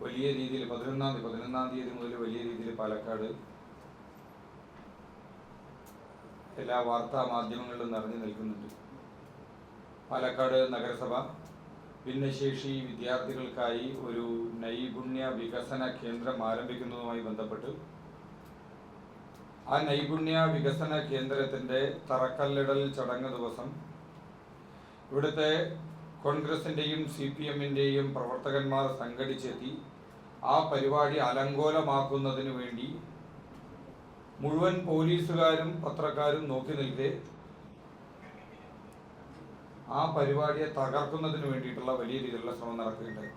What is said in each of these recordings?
വലിയ രീതിയിൽ പതിനൊന്നാം തീയതി പതിനൊന്നാം തീയതി മുതൽ വലിയ രീതിയിൽ പാലക്കാട് എല്ലാ വാർത്താ മാധ്യമങ്ങളിലും നിറഞ്ഞു നിൽക്കുന്നുണ്ട്. പാലക്കാട് നഗരസഭ ഭിന്നശേഷി വിദ്യാർത്ഥികൾക്കായി ഒരു നൈപുണ്യ വികസന കേന്ദ്രം ആരംഭിക്കുന്നതുമായി ബന്ധപ്പെട്ട് ആ നൈപുണ്യ വികസന കേന്ദ്രത്തിന്റെ തറക്കല്ലിടൽ ചടങ്ങ് ദിവസം ഇവിടുത്തെ കോൺഗ്രസിന്റെയും സി പി എമ്മിന്റെയും പ്രവർത്തകന്മാർ സംഘടിച്ചെത്തി ആ പരിപാടി അലങ്കോലമാക്കുന്നതിന് വേണ്ടി മുഴുവൻ പോലീസുകാരും പത്രക്കാരും നോക്കി നിൽക്കെ ആ പരിപാടിയെ തകർക്കുന്നതിന് വേണ്ടിയിട്ടുള്ള വലിയ രീതിയിലുള്ള ശ്രമം നടക്കുകയുണ്ടായി.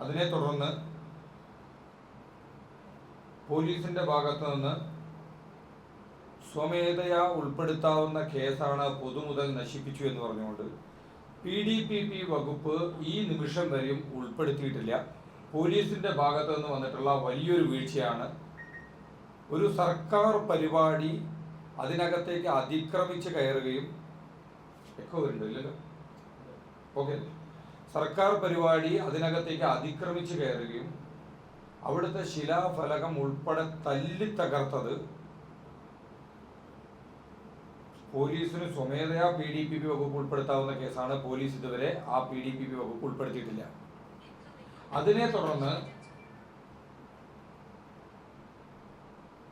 അതിനെ തുടർന്ന് പോലീസിന്റെ ഭാഗത്ത് നിന്ന് സ്വമേധയാ ഉൾപ്പെടുത്താവുന്ന കേസാണ് പൊതുമുതൽ നശിപ്പിച്ചു എന്ന് പറഞ്ഞുകൊണ്ട് പി ഡി പി പി വകുപ്പ് ഈ നിമിഷം വരെയും ഉൾപ്പെടുത്തിയിട്ടില്ല. പോലീസിന്റെ ഭാഗത്തു നിന്ന് വന്നിട്ടുള്ള വലിയൊരു വീഴ്ചയാണ് ഒരു സർക്കാർ പരിപാടി അതിനകത്തേക്ക് അതിക്രമിച്ച് കയറുകയും എക്കോ വരുന്നുണ്ടോ ഇല്ലല്ലോ? ഓക്കെ സർക്കാർ പരിപാടി അതിനകത്തേക്ക് അതിക്രമിച്ച് കയറുകയും അവിടുത്തെ ശിലാഫലകം ഉൾപ്പെടെ തല്ലി തകർത്തത് പോലീസിന് സ്വമേധയാ പി ഡി പി പി വകുപ്പ് ഉൾപ്പെടുത്താവുന്ന കേസാണ് പോലീസ് ഇതുവരെ ആ പി ഡി പി പി വകുപ്പ് ഉൾപ്പെടുത്തിയിട്ടില്ല. അതിനെ തുടർന്ന്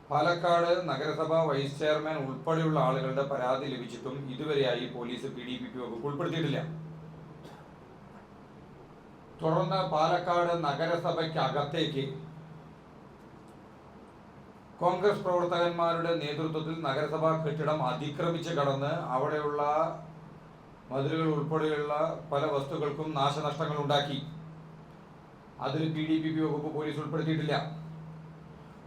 പാലക്കാട് നഗരസഭാ വൈസ് ചെയർമാൻ ഉൾപ്പെടെയുള്ള ആളുകളുടെ പരാതി ലഭിച്ചിട്ടും ഇതുവരെയായി police P D P P വകുപ്പ് ഉൾപ്പെടുത്തിയിട്ടില്ല. തുടർന്ന് പാലക്കാട് നഗരസഭയ്ക്കകത്തേക്ക് കോൺഗ്രസ് പ്രവർത്തകന്മാരുടെ നേതൃത്വത്തിൽ നഗരസഭാ കെട്ടിടം അതിക്രമിച്ച് കടന്ന് അവിടെയുള്ള മതിലുകൾ ഉൾപ്പെടെയുള്ള പല വസ്തുക്കൾക്കും നാശനഷ്ടങ്ങൾ ഉണ്ടാക്കി. അതിൽ പി ഡി പി പി വകുപ്പ് പോലീസ് ഉൾപ്പെടുത്തിയിട്ടില്ല.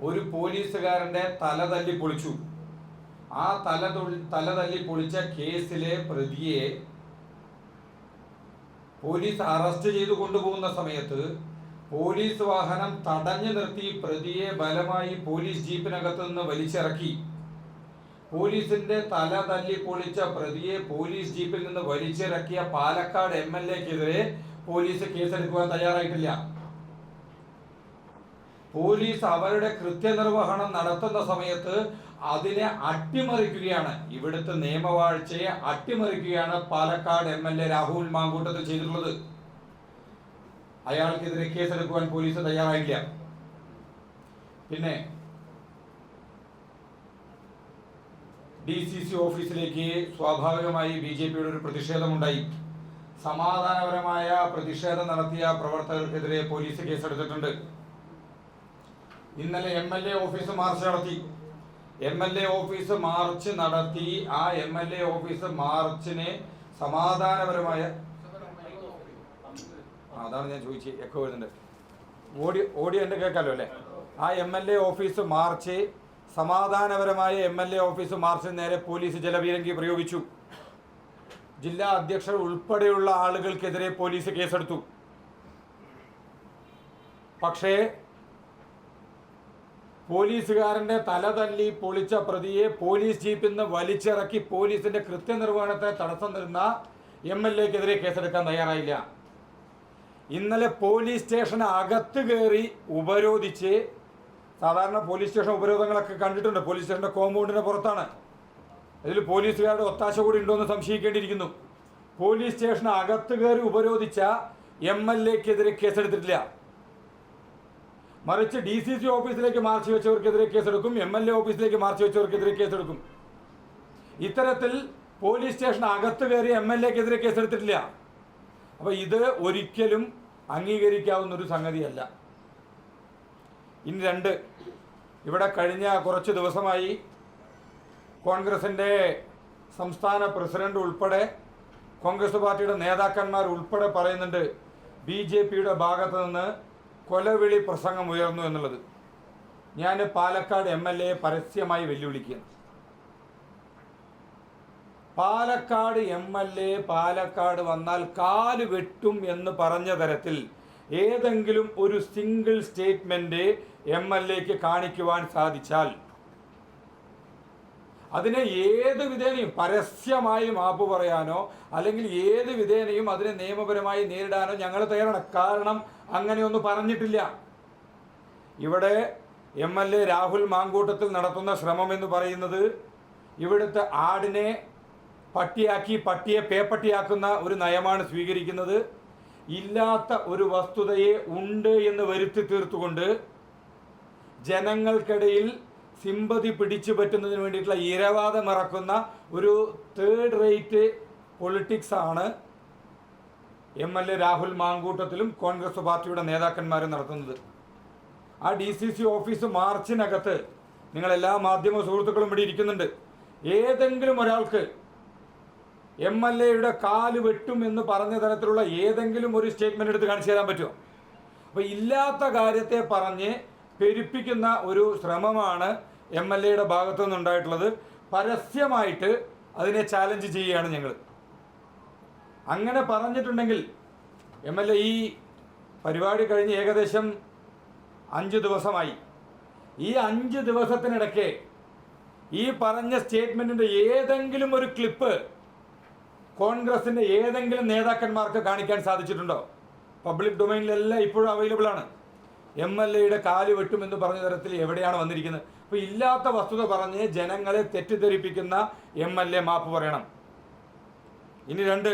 ഒരു പോലീസുകാരന്റെ തല തല്ലി പൊളിച്ചു. ആ തല തല തല്ലി പൊളിച്ച കേസിലെ പ്രതിയെ പോലീസ് അറസ്റ്റ് ചെയ്തു കൊണ്ടുപോകുന്ന സമയത്ത് പോലീസ് വാഹനം തടഞ്ഞു നിർത്തി പ്രതിയെ ബലമായി പോലീസ് ജീപ്പിനകത്ത് നിന്ന് വലിച്ചിറക്കി. പോലീസിന്റെ തല തല്ലി പൊളിച്ച പ്രതിയെ പോലീസ് ജീപ്പിൽ നിന്ന് വലിച്ചിറക്കിയ പാലക്കാട് എം എൽ എക്കെതിരെ പോലീസ് കേസെടുക്കുവാൻ തയ്യാറായിട്ടില്ല. പോലീസ് അവരുടെ കൃത്യനിർവഹണം നടത്തുന്ന സമയത്ത് അതിനെ അട്ടിമറിക്കുകയാണ്. ഇവിടുത്തെ നിയമവാഴ്ചയെ അട്ടിമറിക്കുകയാണ് Palakkad M L A Rahul Mamkootathil ചെയ്തിട്ടുള്ളത്. അയാൾക്കെതിരെ കേസെടുക്കുവാൻ പോലീസ് തയ്യാറായില്ല. പിന്നെ ഡി സി സി ഓഫീസിലേക്ക് സ്വാഭാവികമായി ബി ജെ പിയുടെ ഒരു പ്രതിഷേധമുണ്ടായി. സമാധാനപരമായ പ്രതിഷേധം നടത്തിയ പ്രവർത്തകർക്കെതിരെ പോലീസ് കേസെടുത്തിട്ടുണ്ട്. ഇന്നലെ M L A office march നടത്തി. M L A office march നടത്തി. ആ എം എൽ എ ഓഫീസ് മാർച്ചിനെ സമാധാനപരമായ അതാണ് ഞാൻ ചോദിച്ചത് എക്കോ വരുന്നുണ്ട്. ഓഡിയോ ഓഡിയോ എന്റെ കേൾക്കാമല്ലോ അല്ലേ? ആ M L A office march സമാധാനപരമായ എം എൽ എ ഓഫീസ് മാർച്ചിന് നേരെ പോലീസ് ജലപീരങ്കി പ്രയോഗിച്ചു. ജില്ലാ അധ്യക്ഷർ ഉൾപ്പെടെയുള്ള ആളുകൾക്കെതിരെ പോലീസ് കേസെടുത്തു. പക്ഷേ പോലീസുകാരന്റെ തല തല്ലി പൊളിച്ച പ്രതിയെ പോലീസ് ജീപ്പിൽ നിന്ന് വലിച്ചിറക്കി പോലീസിന്റെ കൃത്യനിർവഹണത്തെ തടസ്സം നിന്ന എം എൽ എക്കെതിരെ കേസെടുക്കാൻ തയ്യാറായില്ല. ഇന്നലെ പോലീസ് സ്റ്റേഷൻ അകത്ത് കയറി ഉപരോധിച്ച് സാധാരണ പോലീസ് സ്റ്റേഷൻ ഉപരോധങ്ങളൊക്കെ കണ്ടിട്ടുണ്ട്. പോലീസ് സ്റ്റേഷന്റെ കോമ്പൗണ്ടിന് പുറത്താണ്. അതിൽ പോലീസുകാരുടെ ഒത്താശ കൂടി ഉണ്ടോ എന്ന് സംശയിക്കേണ്ടിയിരിക്കുന്നു. പോലീസ് സ്റ്റേഷൻ അകത്ത് കയറി ഉപരോധിച്ച എം എൽ എക്കെതിരെ കേസെടുത്തിട്ടില്ല. മറിച്ച് ഡി സി സി ഓഫീസിലേക്ക് മാർച്ച് വെച്ചവർക്കെതിരെ കേസെടുക്കും. എം എൽ എ ഓഫീസിലേക്ക് മാർച്ച് വെച്ചവർക്കെതിരെ കേസെടുക്കും. ഇത്തരത്തിൽ പോലീസ് സ്റ്റേഷൻ അകത്ത് കയറി എം എൽ എക്കെതിരെ കേസെടുത്തിട്ടില്ല. അപ്പോൾ ഇത് ഒരിക്കലും അംഗീകരിക്കാവുന്ന ഒരു സംഗതിയല്ല. ഇനി രണ്ട് ഇവിടെ കഴിഞ്ഞ കുറച്ച് ദിവസമായി കോൺഗ്രസിന്റെ സംസ്ഥാന പ്രസിഡന്റ് ഉൾപ്പെടെ കോൺഗ്രസ് പാർട്ടിയുടെ നേതാക്കന്മാർ ഉൾപ്പെടെ പറയുന്നുണ്ട് ബി ജെ പിയുടെ ഭാഗത്ത് നിന്ന് കൊലവിളി പ്രസംഗം ഉയർന്നു എന്നുള്ളത്. ഞാൻ പാലക്കാട് എം എൽ എ പരസ്യമായി വെല്ലുവിളിക്കുകയാണ്. Palakkad M L A Palakkad വന്നാൽ കാൽ വെട്ടും എന്ന് പറഞ്ഞ തരത്തിൽ ഏതെങ്കിലും ഒരു സിംഗിൾ സ്റ്റേറ്റ്മെന്റ് എം എൽ എക്ക് കാണിക്കുവാൻ സാധിച്ചാൽ അതിനെ ഏത് വിധേനയും പരസ്യമായി മാപ്പ് പറയാനോ അല്ലെങ്കിൽ ഏത് വിധേനയും അതിനെ നിയമപരമായി നേരിടാനോ ഞങ്ങൾ തയ്യാറാണ്. കാരണം അങ്ങനെയൊന്നും പറഞ്ഞിട്ടില്ല. ഇവിടെ M L A Rahul Mamkootathil നടത്തുന്ന ശ്രമം എന്ന് പറയുന്നത് ഇവിടുത്തെ ആടിനെ പട്ടിയാക്കി പട്ടിയെ പേപ്പട്ടിയാക്കുന്ന ഒരു നയമാണ് സ്വീകരിക്കുന്നത്. ഇല്ലാത്ത ഒരു വസ്തുതയെ ഉണ്ട് എന്ന് വരുത്തി തീർത്തുകൊണ്ട് ജനങ്ങൾക്കിടയിൽ സിമ്പതി പിടിച്ചു പറ്റുന്നതിന് വേണ്ടിയിട്ടുള്ള ഇരവാദം ഇറക്കുന്ന ഒരു തേർഡ് റേറ്റ് പൊളിറ്റിക്സ് ആണ് എം എൽ എ രാഹുൽ മാങ്കൂട്ടത്തിലും കോൺഗ്രസ് പാർട്ടിയുടെ നേതാക്കന്മാരും നടത്തുന്നത്. ആ ഡി സി സി ഓഫീസ് മാർച്ചിനകത്ത് നിങ്ങളെല്ലാ മാധ്യമ സുഹൃത്തുക്കളും ഇവിടെ ഇരിക്കുന്നുണ്ട്. ഏതെങ്കിലും ഒരാൾക്ക് എം എൽ എയുടെ കാൽ വെട്ടും എന്ന് പറഞ്ഞ തരത്തിലുള്ള ഏതെങ്കിലും ഒരു സ്റ്റേറ്റ്മെന്റ് എടുത്ത് കാണിച്ചു തരാൻ പറ്റുമോ? അപ്പോൾ ഇല്ലാത്ത കാര്യത്തെ പറഞ്ഞ് പെരുപ്പിക്കുന്ന ഒരു ശ്രമമാണ് എം എൽ എയുടെ ഭാഗത്തു നിന്നുണ്ടായിട്ടുള്ളത്. പരസ്യമായിട്ട് അതിനെ ചാലഞ്ച് ചെയ്യുകയാണ് ഞങ്ങൾ അങ്ങനെ പറഞ്ഞിട്ടുണ്ടെങ്കിൽ എം എൽ എ ഈ പരിപാടി കഴിഞ്ഞ് ഏകദേശം അഞ്ച് ദിവസമായി. ഈ അഞ്ച് ദിവസത്തിനിടയ്ക്ക് ഈ പറഞ്ഞ സ്റ്റേറ്റ്മെന്റിന്റെ ഏതെങ്കിലും ഒരു ക്ലിപ്പ് കോൺഗ്രസിന്റെ ഏതെങ്കിലും നേതാക്കന്മാർക്ക് കാണിക്കാൻ സാധിച്ചിട്ടുണ്ടോ? പബ്ലിക് ഡൊമൈനിലെല്ലാം ഇപ്പോഴും അവൈലബിൾ ആണ് എം എൽ എയുടെ കാൽ വെട്ടുമെന്ന് പറഞ്ഞ തരത്തിൽ എവിടെയാണ് വന്നിരിക്കുന്നത്? അപ്പോൾ ഇല്ലാത്ത വസ്തുത പറഞ്ഞ് ജനങ്ങളെ തെറ്റിദ്ധരിപ്പിക്കുന്ന എം എൽ എ മാപ്പ് പറയണം. ഇനി രണ്ട്